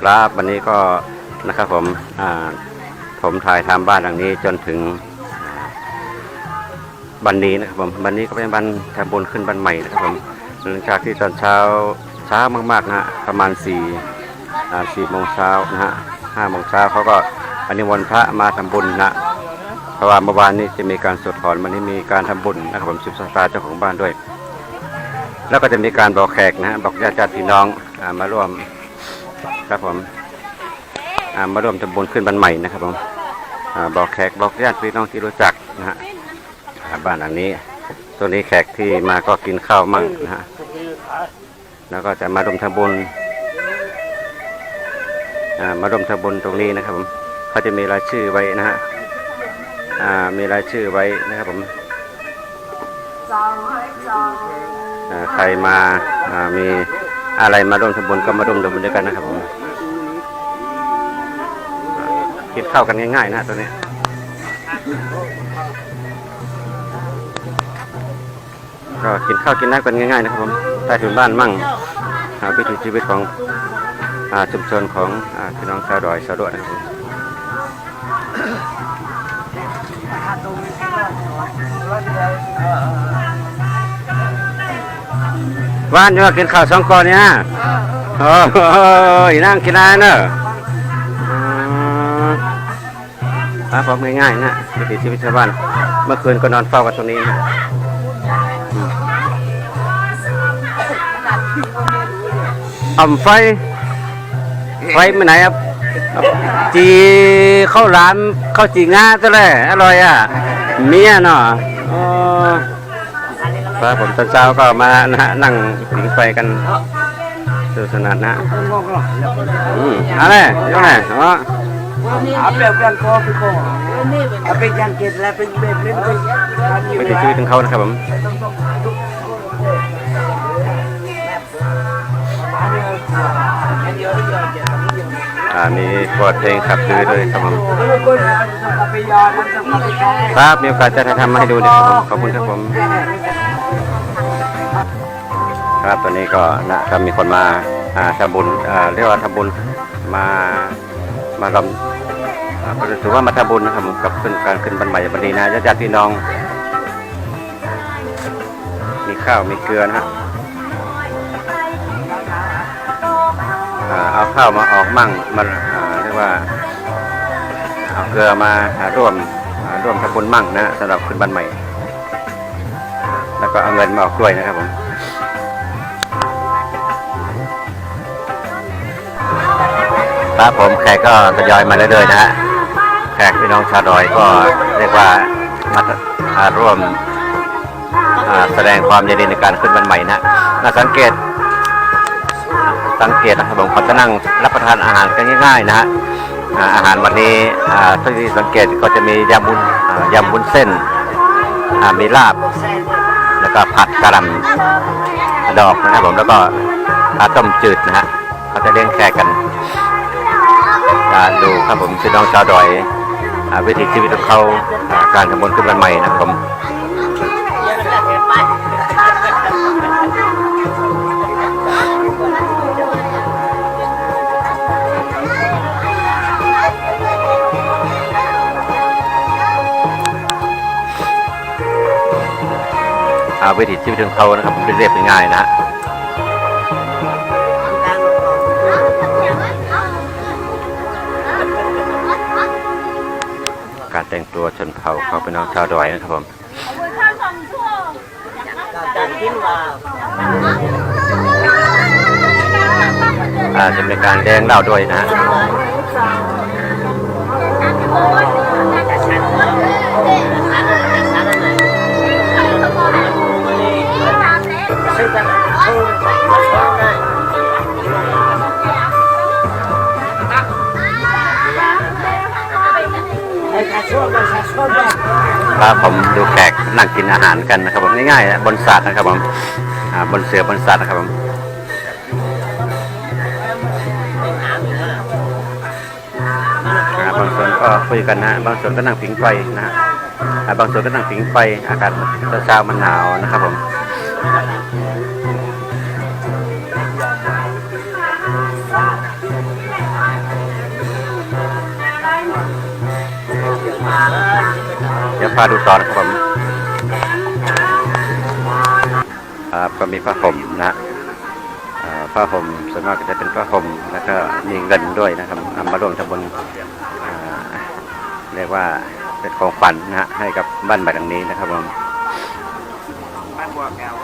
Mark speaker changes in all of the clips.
Speaker 1: ครับวันนี้ก็นะครับผมผมถ่ายทำบ้านหลังนี้จนถึงอ่าวันนี้นะครับผมวันนี้ก็เป็นวันทำบุญขึ้นวันใหม่นะครับผมหลังจากที่ตอนเช้าเช้ามากๆนะฮะประมาณ4อ่า4โมงเช้านะฮะ5โมงเช้าเขาก็อนิมนต์พระมาทำบุญนะเพราะว่าเมื่อวานนี้จะมีการสวดถอนวันนี้มีการทำบุญนะครับผมสิบสตาเจ้าของบ้านด้วย แล้วก็จะมีการบอกแขกนะฮะบอกญาติพี่น้องอมาร่วม ครับผมอ่ามาร่วมทำบุญขึ้นบันใหม่นะครับผมอาบอกแขกบอกญาติพี่น้องที่รู้จักนะฮะอ่าบ้านหลังนี้ตัวนี้แขกที่มาก็กินข้าวมั่งนะฮะแล้วก็จะมาร่วมทำบุญอ่ามาร่วมทำบุญตรงนี้นะครับผมเขาจะมีรายชื่อไว้นะฮะอ่ามีรายชื่อไว้นะครับผมอ่าใครมาอ่ามี อะไรมาร่วมทำบุญก็มาร่วมทำบุญด้วยกันนะครับผมอ่าคิดเข้ากันง่ายๆนะตัวนี้ก็กินข้าวกินน้ำกันง่ายๆนะครับผมใต้ถุนบ้านมั่งอ่าวิถีชีวิตของอาชุมชนของอาพี่น้องชาวดอยชาวดวดนะครับผม ว่านจะมากินข้าวสองกอนเนี่ยโอ้ยนั่งกินอะไรเนอะอืมครับผมง่ายๆนะวิถีชีวิตชาวบ้านเมื่อคืนก็นอนเฝ้ากันตรงนี้นะอืมอ่ำไฟ ไฟไปไหนครับ จีข้าวหลามข้าวจีงาตัวเลย อร่อยอะ เมียเนาะอ๋อ ครับผมตอนเช้าก็มานะฮะนั่งผิงไฟกันสนุกสนานนะอืมอะไรยังไงอ๋อ
Speaker 2: Apa yang kau pikir? Apa yang kita lakukan berbeda dengan
Speaker 1: ไม่ได้ชีวิตของเขานะครับผม อ่ามีเปิดเพลงขับคือเลยครับผม ครับมีโอกาสจะทำมาให้ดูนะครับผมขอบคุณครับผม ครับตอนนี้ก็นะครับมีคนมาอาทำบุญเรียกว่าทำบุญมามาลำอ่าถือว่ามาทำบุญนะครับผมกับขึ้นการขึ้นบันใหม่บันนี้นะญาติพี่น้อง มีข้าวมีเกลือนะฮะเอาข้าวมาออกมั่งมาเรียกว่าเอาเกลือมาร่วมร่วมทำบุญมั่งนะสำหรับขึ้นบันใหม่ แล้วก็เอาเงินมาออกกล้วยนะครับผม ครับผมแขกก็ทยอยมาเรื่อยๆนะฮะแขกพี่น้องชาวดอยก็เรียกว่ามาอ่าร่วมแสดงความยินดีในการขึ้นวันใหม่นะน่าสังเกต สังเกตนะครับผมเขาจะนั่งรับประทานอาหารกันง่ายๆนะฮะอาหารวันนี้อ่าที่สังเกตก็จะมียำบุญยำบุญเส้นมีลาบ แล้วก็ผัดกระลำดอกนะครับผมแล้วก็อ่าต้มจืดนะฮะเขาจะเลี้ยงแขกกัน ดูครับผมพี่น้องชาวดอยอ่าวิถีชีวิตของเขาการทำบุญขึ้นวันใหม่นะครับผมอ่าวิถีชีวิตของเขานะครับผมเรียบง่ายนะฮะ แต่งตัวชนเผ่าเขาเป็นน้องชาวดอยนะครับผมอาจะมีการแดงเหล่าด้วยนะ ครับผมดูแขกนั่งกินอาหารกันนะครับผมง่ายๆบนศาสตร์นะครับผมบนเสือบนศาสตร์นะครับผมบางส่วนก็คุยกันนะบางส่วนก็นั่งผิงไฟนะฮะบางส่วนก็นั่งผิงไฟอากาศเช้ามันหนาวนะครับผม เดี๋ยวพาดูต่อนะครับผมครับก็มีผ้าห่มนะฮะอ่าผ้าห่มส่วนมากก็จะเป็นผ้าห่มแล้วก็มีเงินด้วยนะครับเอามาร่วมทำบุญอ่าเรียกว่าเป็นของฝันนะฮะให้กับบ้านใหม่หลังนี้นะครับผม
Speaker 2: บ้านบัวแก้ว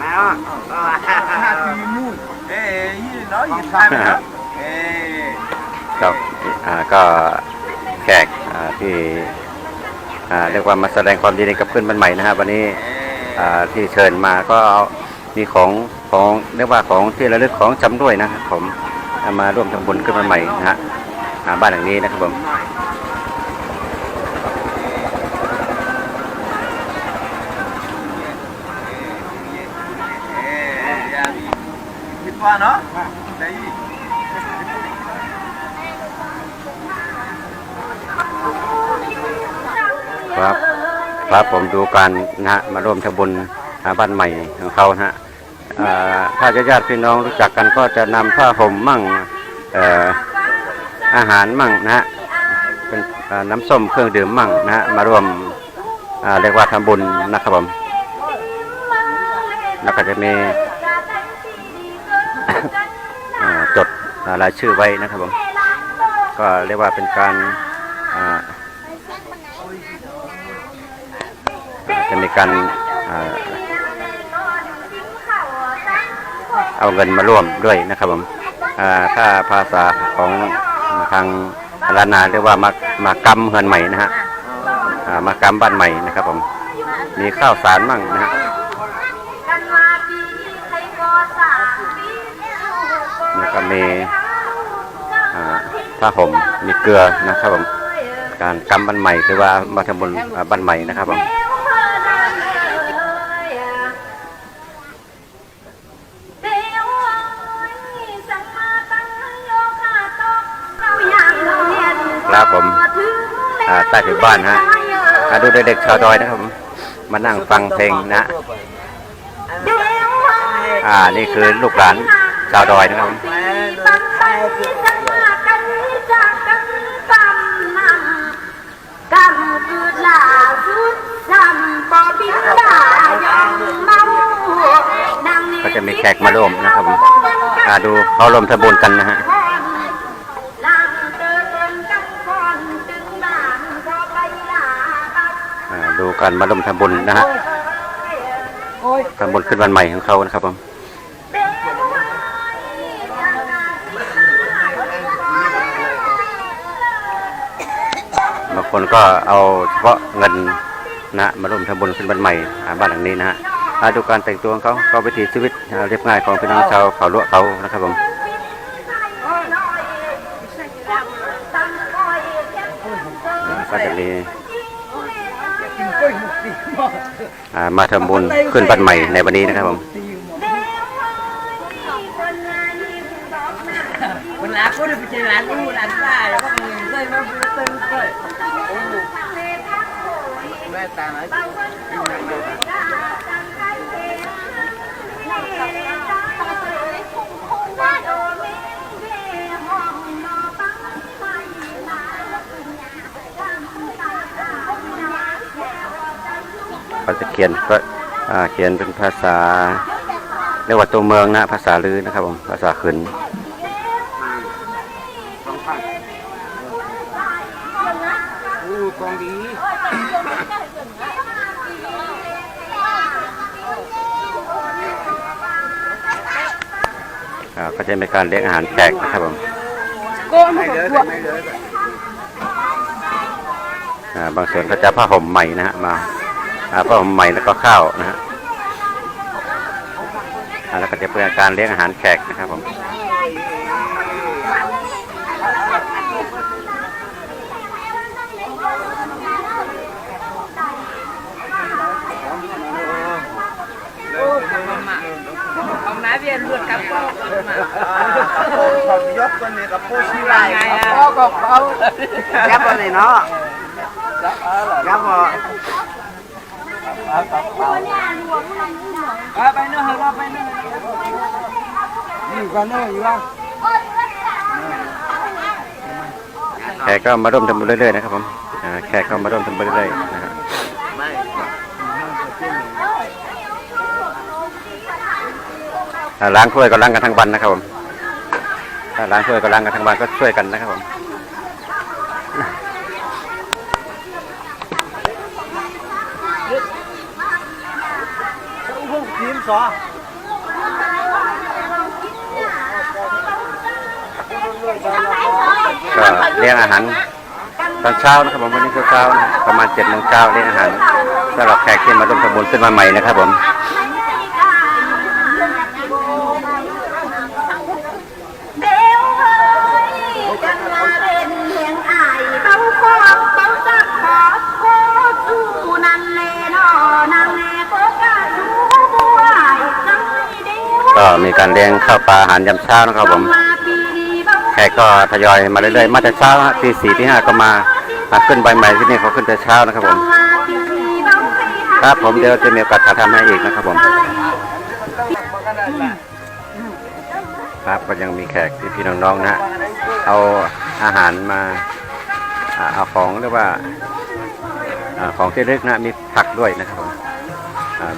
Speaker 2: มาอะตีมูนเอ้ยยี่น้อยยี่ทานนะเอ้ย
Speaker 1: ครับอ่า ก็แขกที่เรียกว่ามาแสดงความยินดีกับเพื่อนบ้านใหม่นะฮะวันนี้ที่เชิญมาก็มีของของเรียกว่าของที่ระลึกของจำด้วยนะครับผมเอามาร่วมทำบุญขึ้นบ้านใหม่นะฮะบ้านหลังนี้นะครับผม
Speaker 2: ว่าเนาะได้
Speaker 1: ครับผมดูการนะฮะมาร่วมทำบุญหาบ้านใหม่ของเขาฮะถ้าญาติญาติพี่น้องรู้จักกันก็จะนำผ้าห่มมั่งอาหารมั่งนะฮะเป็นน้ำส้มเครื่องดื่มมั่งนะฮะมาร่วมเรียกว่าทำบุญนะครับผมแล้วก็จะมีจดอ่ารายชื่อไว้นะครับผมก็เรียกว่าเป็นการ จะมีการเอาเงินมาร่วมด้วยนะครับผมถ้าภาษาของทางลานาเรียกว่ามามากำเงินใหม่นะฮะอ่ามากำบ้านใหม่นะครับผมมีข้าวสารมั่งนะฮะแล้วก็มีผ้าห่มมีเกลือนะครับผมการกำบ้านใหม่หรือว่ามาทำบุญบ้านใหม่นะครับผม ครับผมใต้ถุนบ้านฮะอ่าดูเด็กๆชาวดอยนะครับผมมานั่งฟังเพลงนะอ่านี่คือลูกหลานชาวดอยนะครับมก็จะมีแขกมาร่วมนะครับมอ่าดูเขารวมทบุญกันนะฮะ การมาร่วมทำบุญนะฮะทำบุญขึ้นวันใหม่ของเขานะครับผมบางคนก็เอาเฉพาะเงินนะมาร่วมทำบุญขึ้นบ้านใหม่อ่าบ้านหลังนี้นะฮะอ่าดูการแต่งตัวของเขาก็วิถีชีวิตเรียบง่ายของพี่น้องชาวเขาลวกเขานะครับผมก็จะมี อ่ามาทำบุญขึ้นบ้านใหม่ในวันนี้นะครับผม
Speaker 2: เวลาก็ได้ไปเจอร้านอู้ร้านป้าแล้วก็มึงเคยมาเติมเคยแม่ตาไห น
Speaker 1: ก็จะเขียนก็เขียนเป็นภาษาเรียกว่าตัวเมืองนะภาษาลือนะครับผมภาษาขืน
Speaker 2: กองดี
Speaker 1: ก็จะมีการเลี้ยงอาหารแขกนะครับผม
Speaker 2: ไม่เลยไม่เย
Speaker 1: อ่าบางส่วนก็จะผ้าห่มใหม่นะฮะมา อ่าผ้าห่มใหม่แล้วก็ข้าวนะฮะอ่าแล้วก็จะเป็นการเลี้ยงอาหารแขกนะครับผม
Speaker 3: ông nói viên luôn cặp cô
Speaker 2: เขายกตัวนี้กับผู้ชี้ไรเขาก็เขายับตัวนี้เนาะยับ ไปเนาะเราไปเนาะอยู่กันเนาะอยู่ว่า
Speaker 1: แขกก็มาร่วมทำบุญเรื่อยๆนะครับผมแขกก็มาร่วมทำบุญเรื่อยๆนะครับล้างถ้วยก็ล้างกันทั้งวันนะครับผมถ้าล้างถ้วยก็ล้างกันทั้งวันก็ช่วยกันนะครับผม
Speaker 2: สอ
Speaker 1: ก็เลี้ยงอาหารตอนเช้านะครับผมวันนี้เช้าๆนะประมาณเจ็ดโมงเช้าเลี้ยงอาหารสำหรับแขกที่มาร่วมทำบุญขึ้นมาใหม่นะครับผม
Speaker 4: ก็มีกา
Speaker 1: รเลี้ยงข้าวปลาอาหารยามเช้านะครับผมแขกก็ทยอยมาเรื่อยๆมาแต่เช้าตีสี่ตีห้าก็มามาขึ้นใบใหม่ที่นี่เขาขึ้นแต่เช้านะครับผมครับผมเดี๋ยวจะมีโอกาสถ่ายทำให้อีกนะครับผมครับก็ยังมีแขกพี่ๆน้องๆนะฮะเอาอาหารมาเอาของเรียกว่าอของที่ระลึกนะมีผักด้วยนะครับผม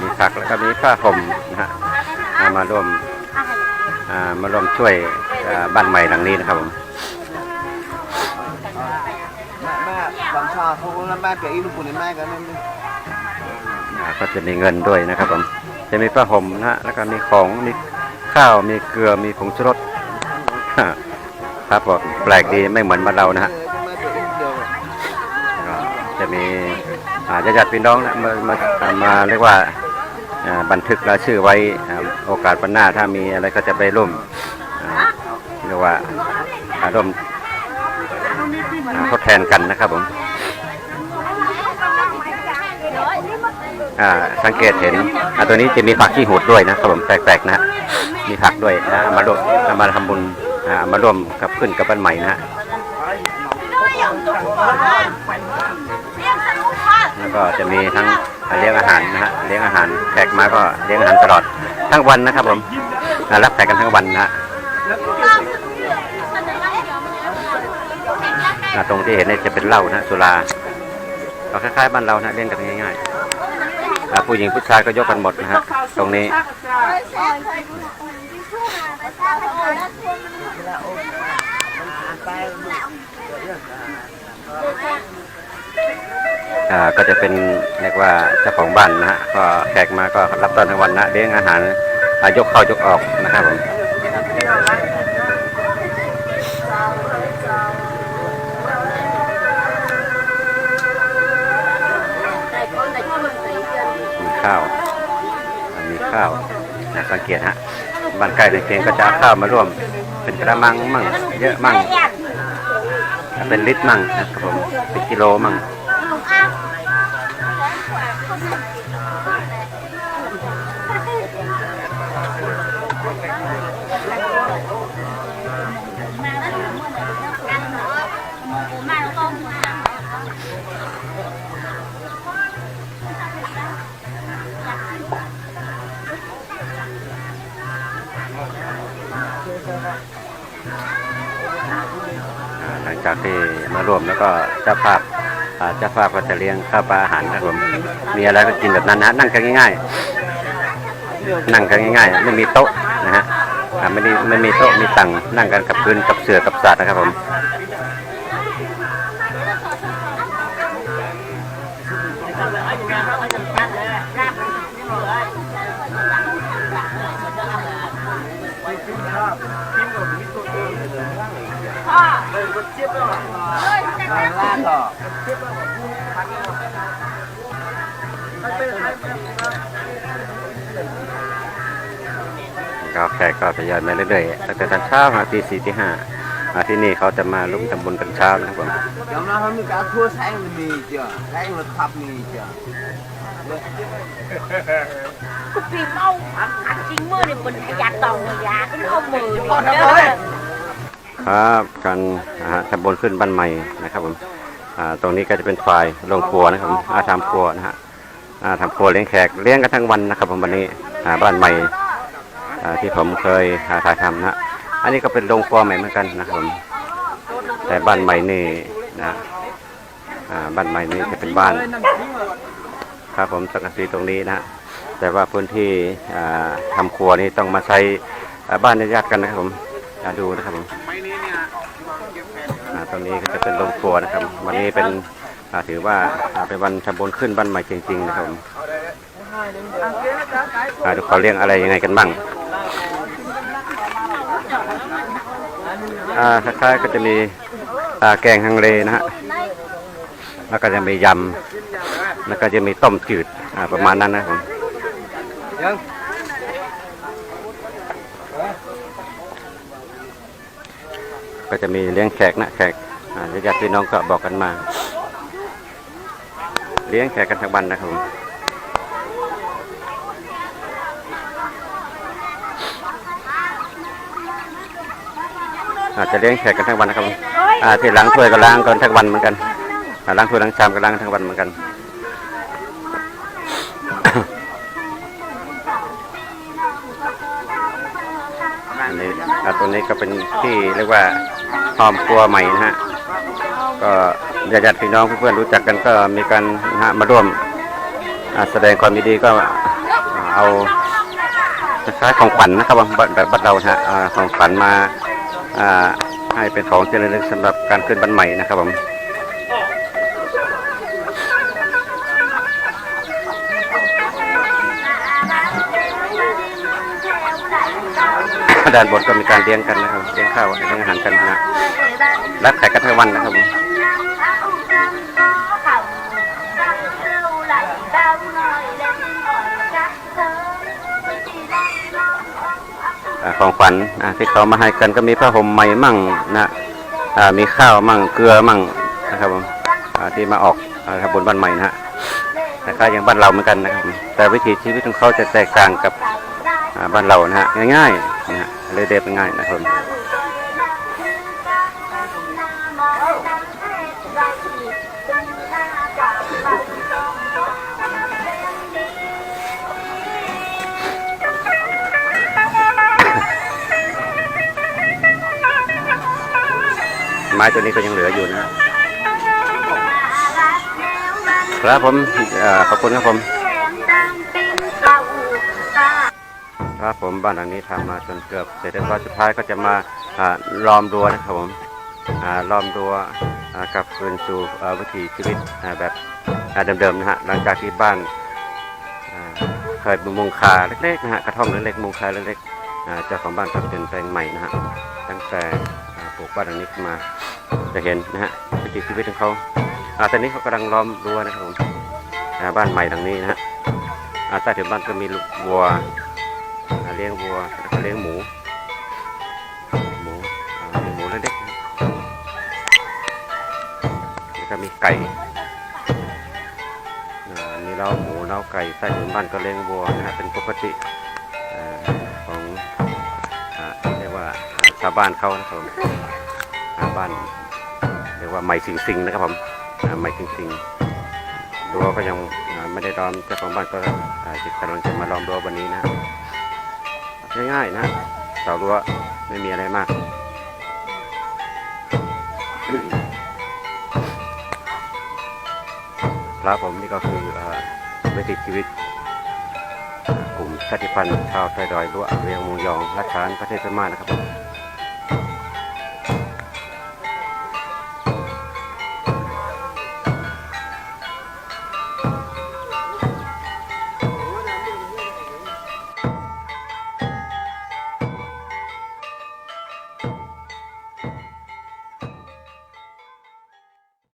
Speaker 1: มีผักแล้วก็มีผ้าห่มนะฮะมาร่วม อ่ามาร่วมช่วยอ่าบ้านใหม่หลังนี้นะครับผม
Speaker 2: แม่แม่บางชาเขาแล้วแม่เปียอีลูกปุ่นแม่กันนั่น
Speaker 1: อ่าก็จะมีเงินด้วยนะครับผม จะมีผ้าห่มนะฮะแล้วก็มีของ มีข้าว มีเกลือ มีผงชูรส ครับผมแปลกดีไม่เหมือนบ้านเรานะฮะ
Speaker 2: แม่เปียอีเดียว
Speaker 1: ก็จะมีอ่าญาติๆพี่น้องนะมามาอ่ามาเรียกว่าอ่าบันทึกรายชื่อไว้อ่า โอกาสวันหน้าถ้ามีอะไรก็จะไปร่วมเรียกว่าร่วมทดแทนกันนะครับผมสังเกตเห็นตัวนี้จะมีผักขี้หูดด้วยนะครับผมแปลกๆนะมีผักด้วยนะมาร่วมามาทำบุญมาร่วมกับขึ้นกับบ้านใหม่นะฮะแล้วก็จะมีทั้งเลี้ยงอาหารนะฮะเลี้ยงอาหารแขกมาก็เลี้ยงอาหารตลอด ทั้งวันนะครับผมรับแขกกันทั้งวันนะฮะตรงที่เห็นเนี่ยจะเป็นเหล้านะสุราเอาคล้ายๆบ้านเรานะเล่นกันง่ายๆผู้หญิงผู้ชายก็ยกกันหมดนะฮะตรงนี้ ก็จะเป็นเรียกว่าเจ้าของบ้านนะฮะก็แขกมาก็รับตอนทั้งวันนะเลี้ยงอาหารยกเข้ายกออกนะครับผมมีข้าว มีข้าวนะสังเกตฮะบ้านใกล้เคียงก็จะข้าวมาร่วม เป็นกระมังมั่งเยอะมั่ง เป็นลิตรมั่งนะครับผมเป็นกิโลมั่ง หลังจากที่มารวมแล้วก็เจ้าภาพ จ้าภาพก็จะเลี้ยงข้าวปลาอาหารนะครับผมมีอะไรก็กินแบบนั้นนะนั่งกันง่ายๆ นั่งกันง่ายๆ ไม่มีโต๊ะนะฮะไม่ได้ไม่มีโต๊ะมีตังค์นั่งกันกับพื้นกับเสือกับสัตว์นะครับผม
Speaker 2: ล่าต่อ
Speaker 1: ก็แขกก็ทยอยมาเรื่อยๆตั้งแต่ตอนเช้ามาตีสี่ตีห้าอ่าที่นี่เขาจะมาลุกทำบุญกันเช้านะครับผม
Speaker 2: เดี๋ยวนะเขามีการทั่วแสงมีเจ้าแสงรถขับมีเจ้า
Speaker 3: กูปีเมาอันจริงมือนี่เป็นขยันตองยาขึ้นเอามือนี่เด้อ
Speaker 1: ครับการอ่าทำบุญขึ้นบ้านใหม่นะครับผมอ่า ตรงนี้ก็จะเป็นฝ่ายโรงครัวนะครับอาทำครัวนะฮะอาทำครัวเลี้ยงแขกเลี้ยงกันทั้งวันนะครับผมวันนี้บ้านใหม่ที่ผมเคยถ่ายทำนะฮะอันนี้ก็เป็นโรงครัวใหม่เหมือนกันนะครับผมแต่บ้านใหม่นี่นะบ้านใหม่นี้จะเป็นบ้านครับผมสังกะสีตรงนี้นะฮะแต่ว่าพื้นที่อ่าทำครัวนี่ต้องมาใช้บ้านญาติกันนะครับผมอ่าดูนะครับผมอ่า ตรงนี้ก็จะเป็นโรงครัวนะครับ วันนี้เป็นถือว่าเป็นวันทำบุญขึ้นบ้านใหม่จริงๆนะครับผมอ่าดูเขาเลี้ยงอะไรยังไงกันบ้างคล้ายๆก็จะมีแกงฮังเลนะฮะ แล้วก็จะมียำ แล้วก็จะมีต้มจืดประมาณนั้นนะครับผม ก็จะมีเลี้ยงแขกนะแขกญาติพี่น้องก็บอกกันมา เลี้ยงแขกกันทั้งวันนะครับผมอาจจะเลี้ยงแขกกันทั้งวันนะครับอาที่ล้างถ้วยก็ล้างกันทั้งวันเหมือนกันล้างถ้วยล้างชามก็ล้างทั้งวันเหมือนกัน นี้ก็เป็นที่เรียกว่าหอมครัวใหม่นะฮะ ก็ญาติพี่น้องเพื่อนๆรู้จักกันก็มีการนะฮะมาร่วมแสดงความดีก็เอาคล้ายของขวัญนะครับแบบแบบบ้านเราฮะของขวัญมาอ่าให้เป็นของที่ระลึกสำหรับการขึ้นบ้านใหม่นะครับผม ด้านบนก็มีการเลี้ยงกันนะครับเลี้ยงข้าวเลี้ยงอาหารกันนะรับแขกกันทั้งวันนะครับผมของขวัญที่เขามาให้กันก็มีผ้าห่มใหม่มั่งนะอ่ามีข้าวมั่งเกลือมั่งนะครับผมอ่าที่มาออกอ่าบุญบ้านใหม่นะฮะคล้ายๆอย่างบ้านเราเหมือนกันนะครับ แต่วิถีชีวิตของเขาจะแตกต่างกับอ่าบ้านเรานะฮะง่ายๆ เลยเรียบง่ายนะครับมไม้ตัวนี้ก็ยังเหลืออยู่นะครับผมอขอบคุณครับผม ครับผมบ้านหลังนี้ทำมาจนเกือบเสร็จแล้วก็สุดท้ายก็จะมาล้อมรั้วนะครับผมล้อมรั้วกลับคืนสู่วิถีชีวิตแบบเดิมๆนะฮะหลังจากที่บ้านเคยเป็นมุงคาเล็กๆนะฮะกระท่อมเล็กๆมุงคาเล็กๆเจ้าของบ้านก็เปลี่ยนแปลงใหม่นะฮะตั้งแต่ปลูกบ้านหลังนี้ขึ้นมาจะเห็นนะฮะวิถีชีวิตของเขาอตอนนี้เขากำลังล้อมรั้วนะครับผมบ้านใหม่หลังนี้นะฮะอ่าใต้ถุนบ้านก็มีลูกวัว เลี้ยงวัวแล้วก็เลี้ยงหมู หมูเลี้ยงหมูเล็กๆแล้วก็มีไก่อ่ามีเล้าหมูเล้าไก่ใต้ถุนบ้านก็เลี้ยงวัวนะฮะเป็นปกติอ่าของเรียกว่าชาวบ้านเขานะครับผมอาบ้านเรียกว่าไม่สิงสิงนะครับผมอ่าไม่สิงสิงรั้วก็ยังไม่ได้ล้อมเจ้าของบ้านก็อ่าจะกำลังจะมาล้อมรั้ววันนี้นะ ง่ายๆนะเสารั้วไม่มีอะไรมาก พระผมนี่ก็คือเอ่อวิถีชีวิตกลุ่มชาติพันธุ์ชาวไทยดอยรั้วเรียงมูยองรัชานประเทศพม่านะครับผม